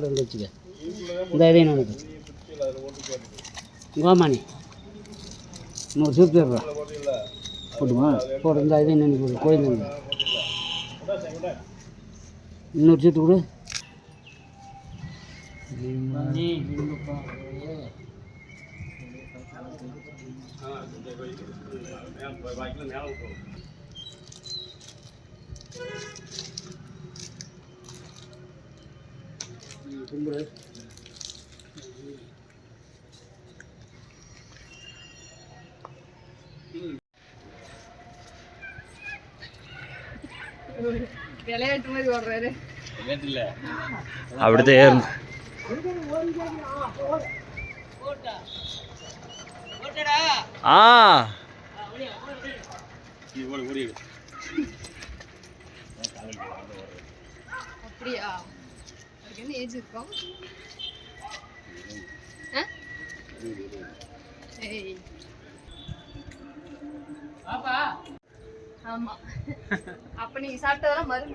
கால் ரெண்டு வச்சுக்க. இந்த இதையும் எனக்கு கோமானி இன்னொரு சூப் தர்றா போட்டுமா? போட்டு இந்த இதையும் நினைக்க கோயில் இன்னொரு சீட்டு கொடு. Thank you. கும்பிடு விளையாட்டு மாதிரி ஓடுறாரு அப்படித்தான் ஏறணும்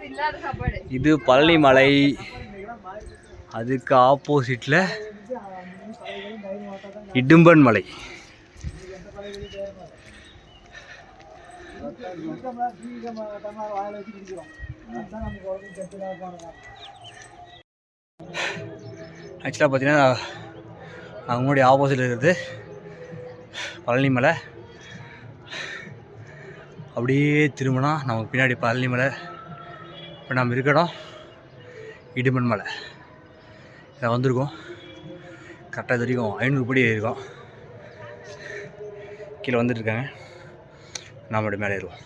இல்லாத சாப்பாடு. இது பழனி மலை. அதுக்கு ஆப்போசிட்டில் இடும்பன் மலை. ஆக்சுவலாக பார்த்தீங்கன்னா நாங்கள் முன்னாடி ஆப்போசிட்டில் இருக்கிறது பழனி மலை. அப்படியே திரும்பினா நமக்கு பின்னாடி பழனி மலை. இப்போ நம்ம இருக்கிறோம் இடுமன் மலை. இதை வந்திருக்கோம். கரெக்டாக இது வரைக்கும் ஐநூறு படி இருக்கோம் கீழே வந்துட்டுருக்காங்க நம்மளோட மேலே ஏறுவோம்.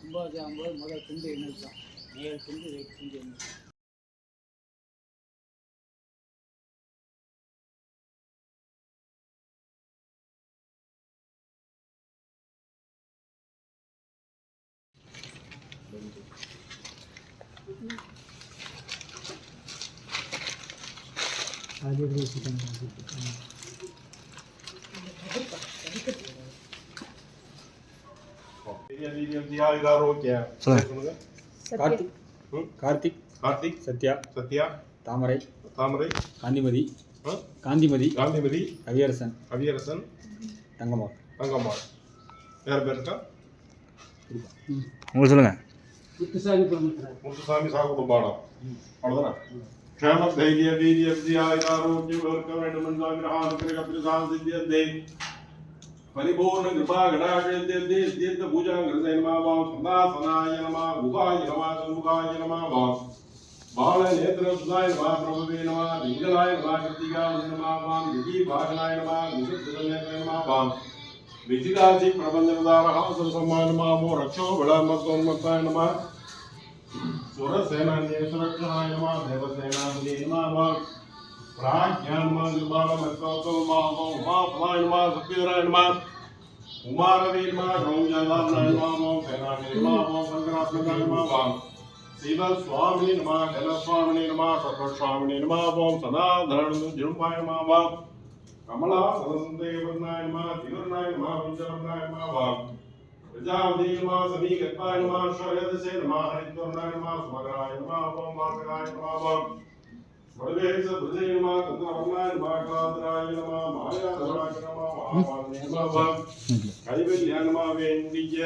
கும்பாபிஷேகம் முதல் துண்டு எண்ணெய் தான் ஏழு துண்டு எட்டு துண்டு எண்ணெய் அது எப்படி கார்த்திக். கார்த்திக். கார்த்திக். சத்யா. சத்யா. தாமரை. தாமரை. காந்திமதி? காந்திமதி. காந்திமதி. கவியரசன். கவியரசன். தங்கம்மா தங்கம்மாள். வேற பேர் இருக்கா? உங்களுக்கு சொல்லுங்கள் முத்துசாமி குடும்பத்தினர் முத்துசாமி சாக குடும்பமானம் அவ்வளோதானே ക്ഷേമ ധൈര്യ വീര്യ വിദ്യാരോഗ്യവർക്കം വേണമെന്നാഗ്രഹാനുഗ്രഹപ്രസാദിത്യന്തേ പരിപൂർണ കൃപാഘടാക്ഷേന്ദ്യന്ത പൂജാകൃതയ നമാവാ സദാസനായ നമാ ഗുഹായ നമാ ഗുഹായ നമാവാ ബാലനേത്രസുതായ നമാ പ്രഭവേ നമാ മംഗളായ നമാ കൃത്തികായ നമാവാം യതി ഭാഗനായ നമാ ഗുസൃതനേത്ര നമാവാം విధిరాజి ప్రబంధనదార సమ్మానమామో రక్షోళమద్వన్మతాయ నమ సురసేనాన్యే సురక్షణాయ నమ దేవసేనాన్యే నమ ప్రాజ్ఞానమాయ నమ సభ్యరాయ నమ కుమారవీర్ రౌజానాయ నమో సేనాన్యే నమో శంకరాత్మకాయ నమ శివ స్వామి నమ జలస్వామిని నమ సర్వస్వామిని నమ ఓం సదాధరణ జృంభాయ నమ கமலா சதசந்தேவர்ணாயமா திவர்ணாயமா பஞ்சவர்ணாயமா வாக் பிரஜாவதேயமா சமீகத்தாயமா ஸ்வரதசே நமா ஹரித்வர்ணாயமா சுமகராயமா அபமாகராயமா வாக் ஸ்வரவேச பிரஜேயமா தந்தவர்ணாயமா காதராயமா மாயாதராயமா மகாபாகனேயமா வாக் கைவல்யானமா வேண்டிய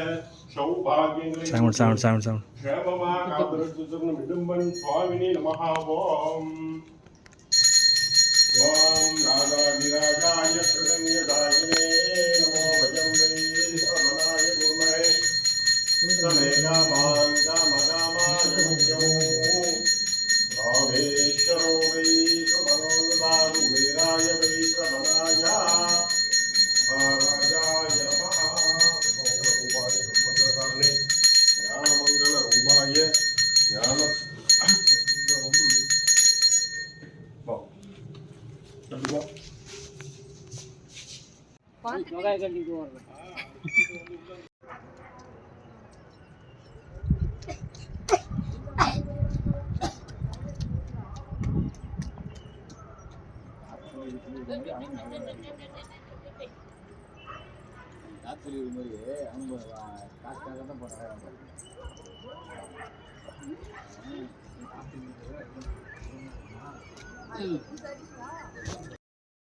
சவுபாகியங்களை சவுண்ட் சவுண்ட் சவுண்ட் கேமமா காதரத்துதுர்ணம் இடும்பன் சுவாமினி நமஹா ஓம் ॐ नागागिरागाय प्रसङ्गदायिने ராத்திரி ஒரு மாதிரி அவங்க காசுக்காக தான் போடுறாங்க